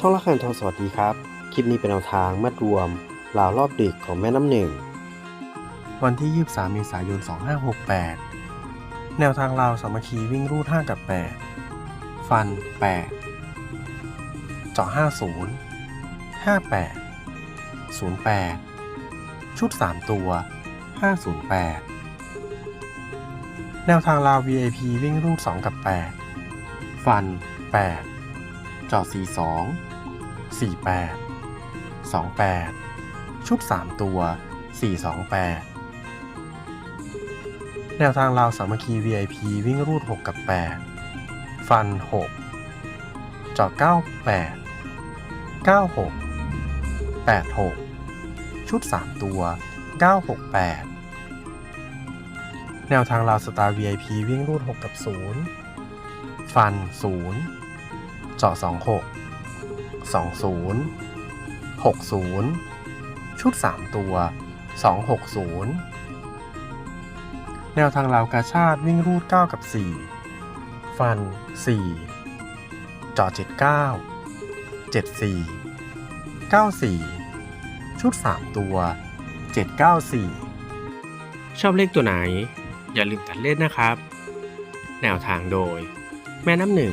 ช่องละครทองสวัสดีครับ คลิปนี้เป็นแนวทางมัดรวมราวรอบดึกของแม่น้ำหนึ่ง วันที่ 23 เมษายน 2568 แนวทางราวสามัคคีวิ่งรูด 5 กับ 8 ฟัน 8 เจาะ 50 58 08 ชุด 3 ตัว 508 แนวทางราว VIP วิ่งรูด 2 กับ 8 ฟัน 8จอ42 48 28 ชุด 3 ตัว 428 แนวทางราวสามัคคี VIP วิ่งรูด 6 กับ 8 ฟัน6จอ98 96 86 ชุด 3 ตัว 968 แนวทางราวสตาร์ VIP วิ่งรูด 6 กับ 0 ฟัน 0 เจาะ26 20 60 ชุด 3 ตัว 260 แนวทางราวกาชาติวิ่งรูด 9 กับ 4 ฟัน4เจาะ79 74 94 ชุด 3 ตัว 794 ชอบเลขตัวไหน อย่าลืมตัดเลขนะครับ แนวทางโดย แม่น้ำหนึ่ง